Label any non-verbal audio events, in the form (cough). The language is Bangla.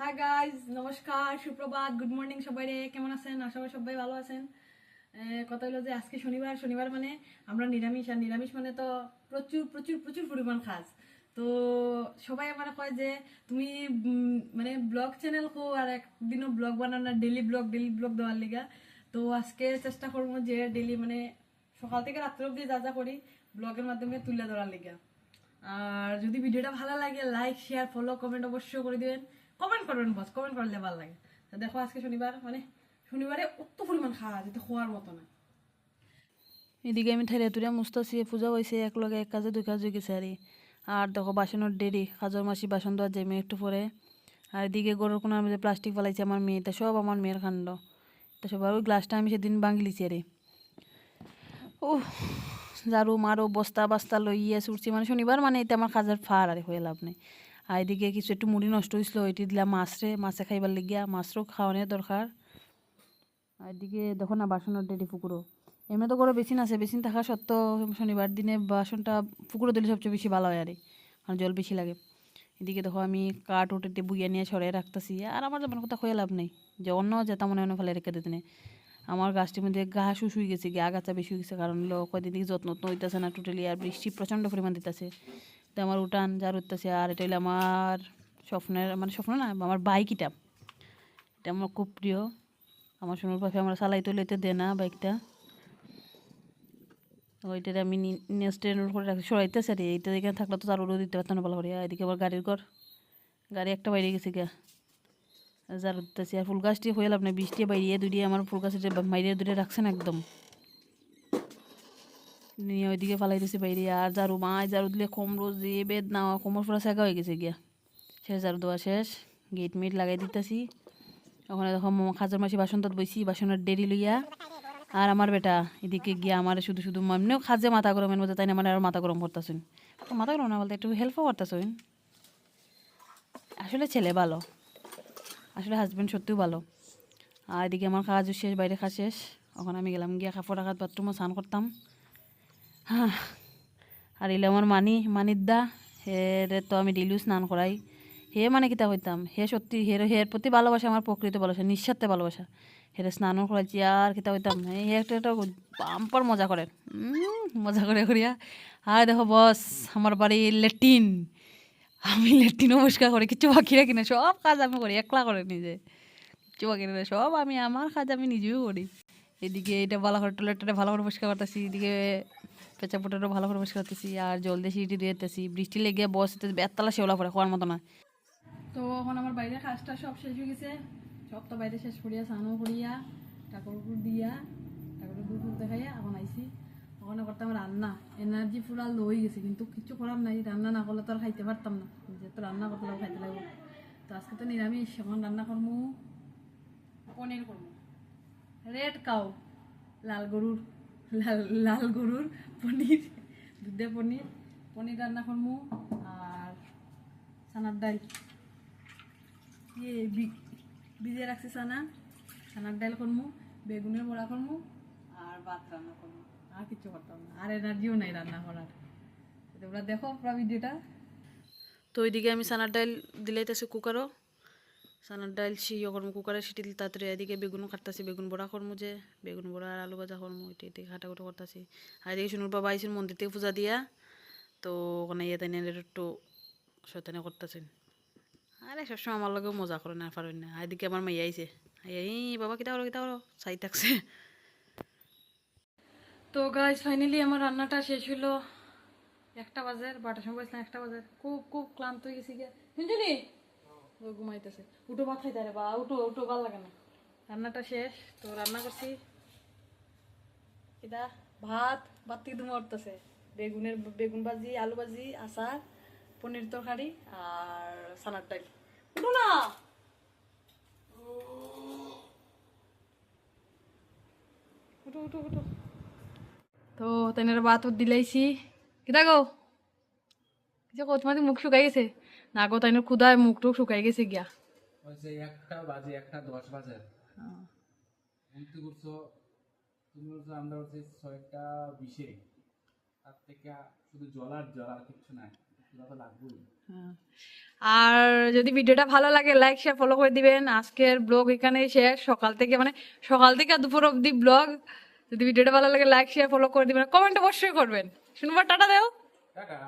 হাই গাইজ নমস্কার, সুপ্রভাত গুড মর্নিং সবাই রে, কেমন আছেন? আশা করি সবাই ভালো আছেন। কথা হলো যে আজকে শনিবার শনিবার মানে আমরা নিরামিষ, আর নিরামিষ মানে তো প্রচুর প্রচুর প্রচুর পরিমাণ খাস। তো সবাই আমার কয় যে তুমি মানে ব্লগ চ্যানেল খো আর একদিনও ব্লগ বানানো ডেলি ব্লগ ডেলি ব্লগ দেওয়ার লিগা। তো আজকে চেষ্টা করব যে ডেলি মানে সকাল থেকে রাত্রে অব্দি যা যা করি, ব্লগের মাধ্যমে তুলে ধরার লিগা। আর যদি ভিডিওটা ভালো লাগে লাইক শেয়ার ফলো কমেন্ট অবশ্যই করে দিবেন। কমেন্ট করবেন বস কমেন্ট করলে ভালো লাগে। দেখো আজকে শনিবার মানে শনিবারে অত পরিমাণ খাওয়া যেতে খোয়ার মতো না এদিকে আমি ঠেলে তুলে মুস্তাছি পূজা হয়েছে এক লগে এক কাজে দুই কাজ হয়ে গেছে আরে আর দেখো বাসনের দেরি কাজর মাসি বাসন দেওয়ার মেয়ে একটু পরে আর এদিকে গরুর কোনো মধ্যে প্লাস্টিক ফেলাইছে আমার মেয়ে, তা সব আমার মেয়ের কাণ্ড। তা সবার ওই গ্লাসটা আমি সেদিন ভাঙলিছি আরে ও ঝাড়ু মারো বস্তা বাস্তা লইয়ে ছুটছি মানে শনিবার মানে এটা আমার কাজের ফার আরে হয়ে লাভ নেই। আর এদিকে কিছু একটু মুড়ি নষ্ট হয়েছিল ওইটি দিলাম মাছরে, মাছে খাইবার লিগিয়া, মাছরও খাওয়ানোর দরকার। আর এদিকে দেখো না বাসনের ডেডি পুকুরো এমনি তো করে বেসিন আছে, বেসিন থাকা সত্ত্বেও শনিবার দিনে বাসনটা পুকুরে দিলে সবচেয়ে বেশি ভালো হয় আরে, কারণ জল বেশি লাগে। এদিকে দেখো আমি কাঠ উঠে বুইয়া নিয়ে ছড়াই রাখতেছি, আর আমার যেমন কথা হয়ে লাভ নেই। যে অন্য যেটা মনে অন্য ফেলে রেখে দিতে আমার গাছটির মধ্যে ঘাস হয়ে গেছে, গা গাছা বেশি হয়ে গেছে, কারণ হলো কয়দিন থেকে যত্ন হইতেছে না টোটালি আর বৃষ্টি প্রচণ্ড পরিমাণ দিতেছে। তো আমার উঠান, যার উঠতেছে, আর এটা হলো আমার স্বপ্নের মানে স্বপ্ন না, আমার বাইক এটা এটা আমার খুব প্রিয়। আমার সোনার পাখি আমরা চালাইতে লইতে দে না বাইকটা। ওইটাতে আমি নেক্সট করে রাখছি, সরাইতেছে আর এইটা এখানে থাকলে তো তার দিতে পারতাম না ভালো করে এদিকে আবার গাড়ির ঘর। গাড়ি একটা বাইরে গেছে গা। যার দিতেছি আর ফুল গাছটি হয়ে লাভ না বৃষ্টি বাইরে দুটিয়ে আমার ফুল গাছের বাইরে দুটো রাখছে না একদম। নিয়ে ওইদিকে ফালাই দিয়েছে বাইরে। আর ঝাড়ু মাছ ঝাড়ু দিলে কোমরো যে বেদ না, কোমর পুরো শেখা হয়ে গেছে গিয়া। শেষ ঝাড়ু দেওয়া শেষ গেট মিট লাগাই দিতেছি। ওখানে দেখো খাজার মাসি বাসন তাত বইছি, বাসনের ডেরি লইয়া। আর আমার বেটা, এদিকে গিয়া আমার শুধু শুধু এমনিও খাজে মাথা গরমের মধ্যে, তাই না মানে আর মাথা গরম করতেছেন। মাথা গরম না বলতে একটু হেল্পও করতেছেন। আসলে ছেলে ভালো। আসলে হাজব্যান্ড সত্যিও ভালো। আর এদিকে আমার কাজ শেষ, বাইরে কাজ শেষ। ওখানে আমি গেলাম গিয়া কাপড় রাখাত বাথরুমও স্নান করতাম। (sighs) আর এলে আমার মানি মানির দা হেরে তো আমি ডেলিও স্নান করাই। হে মানে কিতা হইতাম হে সত্যি হের হের প্রতি ভালোবাসা, আমার প্রকৃত ভালোবাসা, নিঃস্বার্থে ভালোবাসা। হেরে স্নানও করাইছি আর কিতা হইতাম হে একটা একটা বাম্পার মজা করে। মজা করে করিয়া। আর দেখো বস, আমার বাড়ি লেটিন আমি লেট্রিনও পরিষ্কার করি কিছু বাকি রাখি না। সব কাজ আমি করি, একলা করে নিজে। কিছু বাকি না। সব আমি, আমার কাজ আমি নিজেও করি। এদিকে এটা ভালো করে টয়লেটটা ভালো করে পরিষ্কার করতেছি, এদিকে পেঁচা পোটাটা ভালো করে পরিষ্কার করতেছি আর জল দিয়ে সিটি দিয়ে দিতেছি। বৃষ্টি লেগে বস বেতলা শেওলা পড়ে খাওয়ার মতো না। তো এখন আমার বাইরে কাজটা সব শেষ হয়ে গেছে। সব তো বাইরে শেষ করিয়া স্নানও করিয়া ঠাকুর দিয়া ঠাকুরের দুধ ফুল দেখাইয়া এখন আইসি ওখানে করতাম রান্না। এনার্জি পুরা লো হয়ে গেছে কিন্তু কিছু করার নাই। রান্না না করলে তো আর খাইতে পারতাম না। যেহেতু রান্না করতে খাইতে লাগবে। তো আজকে তো নিরামিষ এখন রান্না করব পনির করব রেড কাউ লাল গরুর। লাল লাল গরুর পনির দুধে পনির পনির রান্না করব আর চানার ডাল। ইয়ে ভিজিয়ে রাখছি চানা চানার ডাল করব বেগুনের বড়া করব আর ভাত রান্না করব আর কিছু করতাম না। আর এনার্জিও নাই রান্না করার। তোমরা দেখো পুরো ভিডিওটা। তো ওইদিকে আমি সানার ডাল দিলাইতেছি কুকারও। সানার ডাল সিও করব কুকারে সিটি দিলে, তাড়াতাড়ি এদিকে বেগুন কাটতেছি, বেগুন বড়া করব যে, বেগুন বড়া আর আলু ভাজা করব ওইটা এদিকে কাটাকুটো করতেছি। আর এদিকে শুনুর বাবা আইসেন মন্দির থেকে পূজা দিয়া, তো ওখানে ইয়ে তাই একটু শয়তানি করতেছেন। আরে সবসময় আমার লগেও মজা করে না পারেন না। এদিকে আমার মাইয়া আইছে। এই বাবা, কিতা করো কিতা করো চাই থাকছে। তো গাইজ ফাইনালি আমার রান্নাটা শেষ হলো একটা বাজার বারোটার সময় বসলাম, একটা বাজার খুব খুব ক্লান্ত হয়ে গেছি গিয়া। ঘুমাইতেছে। উঠো ভাত খাইতে রে বা, উঠো উঠো, ভালো লাগে না। রান্নাটা শেষ, তো রান্না করছি। এটা ভাত ভাত থেকে ধুমা উঠতেছে। বেগুনের, বেগুন ভাজি, আলু ভাজি, আচার, পনির তরকারি আর সালাদ ডাল। উঠো না! উঠো উঠো উঠো। তো তেনের ভাত দিলাইছি। কিতা গো? কিছু তোমাদের মুখ শুকাই গেছে? না গো তাইনের ক্ষুদায় মুখ টুক শুকাই গেছে গিয়া। যে একটা বাজে একটা দশ বাজে। করছ তুমি বলছো আমরা হচ্ছে ছয়টা বিশে। তার থেকে শুধু জল আর জল আর কিচ্ছু নাই। হ্যাঁ। আর যদি ভিডিওটা ভালো লাগে লাইক শেয়ার ফলো করে দিবেন। আজকের ব্লগ এখানে শেষ। সকাল থেকে মানে সকাল থেকে দুপুর অবধি ব্লগ। যদি ভিডিওটা ভালো লাগে লাইক শেয়ার ফলো করে দিবেন। কমেন্ট অবশ্যই করবেন। শুনবার টাটা দেও। টাটা।